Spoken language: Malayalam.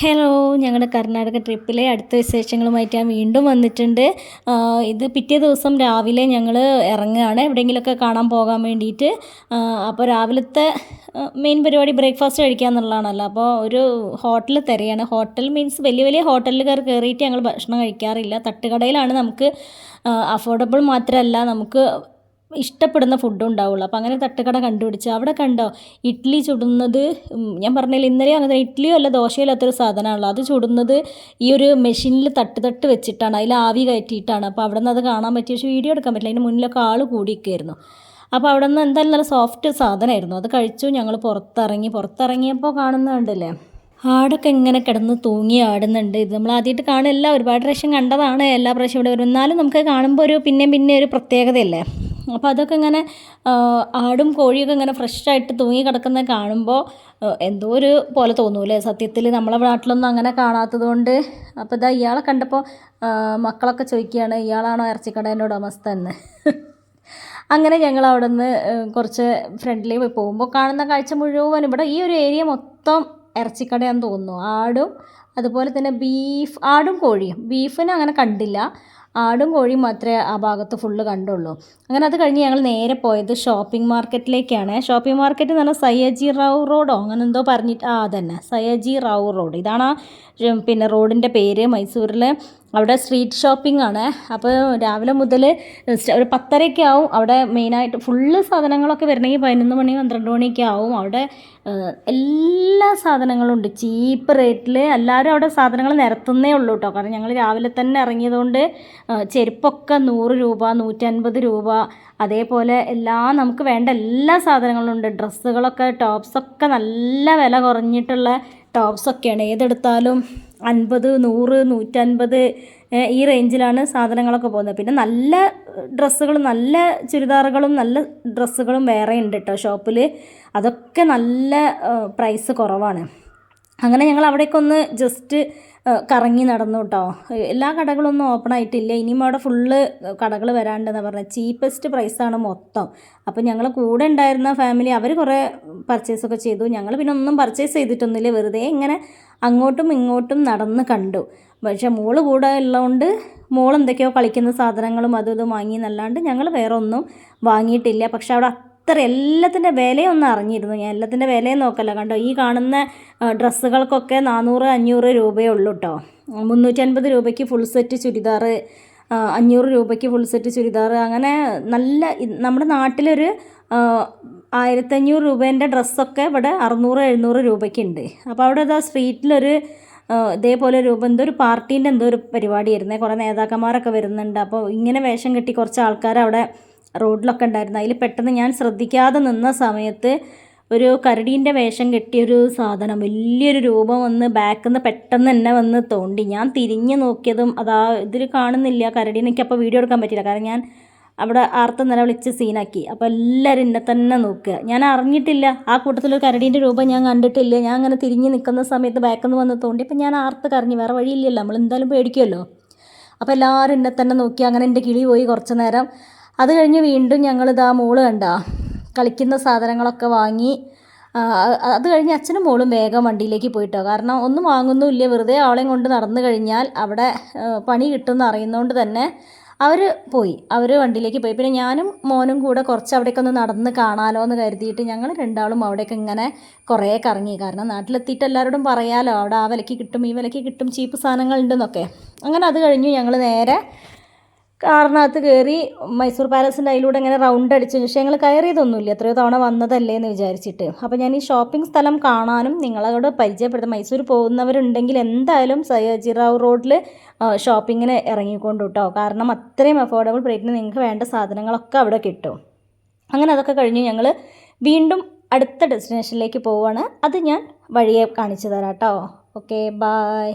ഹലോ ഞങ്ങളുടെ കർണാടക ട്രിപ്പിലെ അടുത്ത വിശേഷങ്ങളുമായിട്ട് ഞാൻ വീണ്ടും വന്നിട്ടുണ്ട്. ഇത് പിറ്റേ ദിവസം രാവിലെ ഞങ്ങൾ ഇറങ്ങുകയാണ് എവിടെയെങ്കിലുമൊക്കെ കാണാൻ പോകാൻ വേണ്ടിയിട്ട് അപ്പോൾ രാവിലത്തെ മെയിൻ പരിപാടി ബ്രേക്ക്ഫാസ്റ്റ് കഴിക്കുക എന്നുള്ളതാണല്ലോ അപ്പോൾ ഒരു ഹോട്ടൽ തിരയാണ്. ഹോട്ടൽ മീൻസ് വലിയ വലിയ ഹോട്ടലുകാർ കയറിയിട്ട് ഞങ്ങൾ ഭക്ഷണം കഴിക്കാറില്ല. തട്ടുകടയിലാണ് നമുക്ക് അഫോർഡബിൾ മാത്രമല്ല നമുക്ക് ഇഷ്ടപ്പെടുന്ന ഫുഡ് ഉണ്ടാവുള്ളൂ. അപ്പോൾ അങ്ങനെ തട്ടുകട കണ്ടുപിടിച്ച് അവിടെ കണ്ടോ ഇഡ്ഡലി ചുടുന്നത് ഞാൻ പറഞ്ഞില്ല ഇന്നലെ അങ്ങനെ ഇഡ്ഡലിയോ അല്ല ദോശയോ അല്ലാത്തൊരു സാധനമാണല്ലോ. അത് ചുടുന്നത് ഈ ഒരു മെഷീനിൽ തട്ട് തട്ട് വെച്ചിട്ടാണ് അതിൽ ആവി കയറ്റിയിട്ടാണ്. അപ്പോൾ അവിടെ നിന്ന് അത് കാണാൻ പറ്റിയ പക്ഷേ വീഡിയോ എടുക്കാൻ പറ്റില്ല. അതിന് മുന്നിലൊക്കെ ആൾ കൂടിയൊക്കെയായിരുന്നു. അപ്പോൾ അവിടെ നിന്ന് എന്തായാലും നല്ല സോഫ്റ്റ് സാധനമായിരുന്നു. അത് കഴിച്ചു ഞങ്ങൾ പുറത്തിറങ്ങി. പുറത്തിറങ്ങിയപ്പോൾ കാണുന്നുണ്ടല്ലേ ആടൊക്കെ ഇങ്ങനെ കിടന്ന് തൂങ്ങി ആടുന്നുണ്ട്. ഇത് നമ്മൾ ആദ്യമായിട്ട് കാണില്ല ഒരുപാട് പ്രാവശ്യം കണ്ടതാണ്. എല്ലാ പ്രാവശ്യം ഇവിടെ വരും. എന്നാലും നമുക്ക് കാണുമ്പോൾ ഒരു പിന്നെയും പിന്നെ ഒരു പ്രത്യേകതയല്ലേ? അപ്പോൾ അതൊക്കെ ഇങ്ങനെ ആടും കോഴിയൊക്കെ ഇങ്ങനെ ഫ്രഷായിട്ട് തൂങ്ങി കിടക്കുന്നത് കാണുമ്പോൾ എന്തോ ഒരു പോലെ തോന്നൂലേ? സത്യത്തിൽ നമ്മളെ നാട്ടിലൊന്നും അങ്ങനെ കാണാത്തത് കൊണ്ട്. അപ്പോൾ ഇതാ ഇയാളെ കണ്ടപ്പോൾ മക്കളൊക്കെ ചോദിക്കുകയാണ് ഇയാളാണോ ഇറച്ചിക്കടേന്റെ ഉടമസ്ഥ എന്ന്? അങ്ങനെ ഞങ്ങൾ അവിടെ നിന്ന് കുറച്ച് ഫ്രണ്ട്ലി പോയി പോകുമ്പോൾ കാണുന്ന കാഴ്ച മുഴുവൻ ഇവിടെ ഈ ഒരു ഏരിയ മൊത്തം ഇറച്ചിക്കടയാന്ന് തോന്നുന്നു. ആടും അതുപോലെ തന്നെ ബീഫ് ആടും കോഴിയും. ബീഫിനെ അങ്ങനെ കണ്ടില്ല. ആടും കോഴിയും മാത്രമേ ആ ഭാഗത്ത് ഫുള്ള് കണ്ടുള്ളൂ. അങ്ങനെ അത് കഴിഞ്ഞ് ഞങ്ങൾ നേരെ പോയത് ഷോപ്പിംഗ് മാർക്കറ്റിലേക്കാണ് ഷോപ്പിംഗ് മാർക്കറ്റ് എന്ന് പറഞ്ഞാൽ സയ്യജി റാവു റോഡോ? അങ്ങനെ എന്തോ പറഞ്ഞിട്ട് ആ അതന്നെ. സയ്യജി റാവു റോഡ്. ഇതാണ് പിന്നെ റോഡിന്റെ പേര് മൈസൂരിൽ അവിടെ സ്ട്രീറ്റ് ഷോപ്പിംഗ് ആണ്. അപ്പോൾ രാവിലെ മുതൽ ഒരു പത്തരയൊക്കെ ആവും. അവിടെ മെയിനായിട്ട് ഫുള്ള് സാധനങ്ങളൊക്കെ വരണമെങ്കിൽ പതിനൊന്ന് മണി പന്ത്രണ്ട് മണിയൊക്കെ ആവും. അവിടെ എല്ലാ സാധനങ്ങളും ഉണ്ട്. ചീപ്പ് റേറ്റിൽ എല്ലാവരും അവിടെ സാധനങ്ങൾ നിരത്തുന്നേ ഉള്ളൂ കേട്ടോ കാരണം ഞങ്ങൾ രാവിലെ തന്നെ ഇറങ്ങിയതുകൊണ്ട് ചെരുപ്പൊക്കെ നൂറ് രൂപ നൂറ്റൻപത് രൂപ അതേപോലെ എല്ലാ നമുക്ക് വേണ്ട എല്ലാ സാധനങ്ങളും ഉണ്ട്. ഡ്രസ്സുകളൊക്കെ ടോപ്സൊക്കെ നല്ല വില കുറഞ്ഞിട്ടുള്ള ടോപ്സൊക്കെയാണ് ഏതെടുത്താലും അൻപത് നൂറ് നൂറ്റൻപത് ഈ റേഞ്ചിലാണ് സാധനങ്ങളൊക്കെ പോകുന്നത്. പിന്നെ നല്ല ഡ്രസ്സുകൾ നല്ല ചുരിദാറുകളും നല്ല ഡ്രസ്സുകളും വേറെ ഉണ്ട് കേട്ടോ ഷോപ്പിൽ അതൊക്കെ നല്ല പ്രൈസ് കുറവാണ്. അങ്ങനെ ഞങ്ങൾ അവിടേക്കൊന്ന് ജസ്റ്റ് കറങ്ങി നടന്നു കേട്ടോ എല്ലാ കടകളൊന്നും ഓപ്പൺ ആയിട്ടില്ല. ഇനിയും അവിടെ ഫുള്ള് കടകൾ വരാണ്ടെന്നാണ് പറഞ്ഞത് ചീപ്പസ്റ്റ് പ്രൈസാണ് മൊത്തം. അപ്പോൾ ഞങ്ങൾ കൂടെ ഉണ്ടായിരുന്ന ഫാമിലി അവർ കുറേ പർച്ചേസൊക്കെ ചെയ്തു. ഞങ്ങൾ പിന്നെ ഒന്നും പർച്ചേസ് ചെയ്തിട്ടൊന്നുമില്ല. വെറുതെ ഇങ്ങനെ അങ്ങോട്ടും ഇങ്ങോട്ടും നടന്ന് കണ്ടു. പക്ഷേ മോൾ കൂടെ ഉള്ളതുകൊണ്ട് മോൾ എന്തൊക്കെയോ കളിക്കുന്ന സാധനങ്ങളും അതും ഇതും വാങ്ങി എന്നല്ലാണ്ട് ഞങ്ങൾ വേറെ ഒന്നും വാങ്ങിയിട്ടില്ല. പക്ഷെ അവിടെ അത്ര എല്ലാത്തിന്റെ വിലയൊന്നും അറിഞ്ഞിരുന്നു. ഞാൻ എല്ലാത്തിന്റെ വിലയും നോക്കല്ല. കണ്ടോ ഈ കാണുന്ന ഡ്രസ്സുകൾക്കൊക്കെ നാനൂറ് അഞ്ഞൂറ് രൂപയേ ഉള്ളൂ കേട്ടോ മുന്നൂറ്റൻപത് രൂപയ്ക്ക് ഫുൾ സെറ്റ് ചുരിദാർ അഞ്ഞൂറ് രൂപയ്ക്ക് ഫുൾ സെറ്റ് ചുരിദാർ. അങ്ങനെ നല്ല നമ്മുടെ നാട്ടിലൊരു ആയിരത്തഞ്ഞൂറ് രൂപേന്റെ ഡ്രസ്സൊക്കെ ഇവിടെ അറുന്നൂറ് എഴുന്നൂറ് രൂപയ്ക്കുണ്ട്. അപ്പോൾ അവിടെ ഇതാ സ്ട്രീറ്റിലൊരു ഇതേപോലെ രൂപ എന്തോ ഒരു പാർട്ടീന്റെ എന്തോ ഒരു പരിപാടിയായിരുന്നേ. കുറേ നേതാക്കന്മാരൊക്കെ വരുന്നുണ്ട്. അപ്പോൾ ഇങ്ങനെ വേഷം കെട്ടി കുറച്ച് ആൾക്കാർ അവിടെ റോഡിലൊക്കെ ഉണ്ടായിരുന്നു. അതിൽ പെട്ടെന്ന് ഞാൻ ശ്രദ്ധിക്കാതെ നിന്ന സമയത്ത് ഒരു കരടീന്റെ വേഷം കെട്ടിയൊരു സാധനം വലിയൊരു രൂപം വന്ന് ബാക്കിൽ നിന്ന് പെട്ടെന്ന് തന്നെ വന്ന് തോണ്ടി. ഞാൻ തിരിഞ്ഞു നോക്കിയതും അതാ ഇതിൽ കാണുന്നില്ല കരടീനെനിക്ക് അപ്പോൾ വീഡിയോ എടുക്കാൻ പറ്റില്ല കാരണം ഞാൻ അവിടെ ആർത്ത് നിലവിളിച്ച് സീനാക്കി. അപ്പോൾ എല്ലാവരും എന്നെ തന്നെ നോക്കുക. ഞാൻ അറിഞ്ഞിട്ടില്ല. ആ കൂട്ടത്തിലൊരു കരടീന്റെ രൂപം ഞാൻ കണ്ടിട്ടില്ല. ഞാൻ അങ്ങനെ തിരിഞ്ഞ് നിൽക്കുന്ന സമയത്ത് ബാക്കിൽ നിന്ന് വന്ന് തോണ്ടി. അപ്പോൾ ഞാൻ ആർത്ത് കരഞ്ഞു. വേറെ വഴിയില്ലല്ലോ. നമ്മൾ എന്തായാലും പേടിക്കുമല്ലോ അപ്പോൾ എല്ലാവരും എന്നെ തന്നെ നോക്കി. അങ്ങനെ എന്റെ കിളി പോയി കുറച്ച് നേരം. അത് കഴിഞ്ഞ് വീണ്ടും ഞങ്ങളിതാ മോൾ കണ്ട. കളിക്കുന്ന സാധനങ്ങളൊക്കെ വാങ്ങി അത് കഴിഞ്ഞ് അച്ഛനും മോളും വേഗം വണ്ടിയിലേക്ക് പോയിട്ടോ. കാരണം ഒന്നും വാങ്ങുന്നുമില്ല. വെറുതെ അവളെയും കൊണ്ട് നടന്നു കഴിഞ്ഞാൽ അവിടെ പണി കിട്ടുമെന്ന് അറിയുന്നതുകൊണ്ട് തന്നെ അവർ പോയി. അവർ വണ്ടിയിലേക്ക് പോയി. പിന്നെ ഞാനും മോനും കൂടെ കുറച്ച് അവിടേക്ക് ഒന്ന് നടന്ന് കാണാലോ എന്ന് കരുതിയിട്ട് ഞങ്ങൾ രണ്ടാളും അവിടേക്ക് ഇങ്ങനെ കുറേ കറങ്ങി. കാരണം നാട്ടിലെത്തിയിട്ട് എല്ലാവരോടും പറയാലോ അവിടെ ആ വിലയ്ക്ക് കിട്ടും ഈ വിലയ്ക്ക് കിട്ടും ചീപ്പ് സാധനങ്ങളുണ്ടെന്നൊക്കെ അങ്ങനെ അത് കഴിഞ്ഞു ഞങ്ങൾ നേരെ കാറിനകത്ത് കയറി മൈസൂർ പാലസിന്റെ അതിലൂടെ ഇങ്ങനെ റൗണ്ട് അടിച്ചു പക്ഷേ ഞങ്ങൾ കയറിയതൊന്നുമില്ല. എത്രയോ തവണ വന്നതല്ലേ എന്ന് വിചാരിച്ചിട്ട്. അപ്പോൾ ഞാൻ ഈ ഷോപ്പിംഗ് സ്ഥലം കാണാനും നിങ്ങളോട് പരിചയപ്പെടുത്താം. മൈസൂർ പോകുന്നവരുണ്ടെങ്കിൽ എന്തായാലും സയ്യാജിറാവ് റോഡിൽ ഷോപ്പിങ്ങിന് ഇറങ്ങിക്കൊണ്ട് കേട്ടോ കാരണം അത്രയും അഫോർഡബിൾ റേറ്റിന് നിങ്ങൾക്ക് വേണ്ട സാധനങ്ങളൊക്കെ അവിടെ കിട്ടും. അങ്ങനെ അതൊക്കെ കഴിഞ്ഞ് ഞങ്ങൾ വീണ്ടും അടുത്ത ഡെസ്റ്റിനേഷനിലേക്ക് പോവുകയാണ് അത് ഞാൻ വഴിയെ കാണിച്ചു തരാം കേട്ടോ ഓക്കെ ബായ്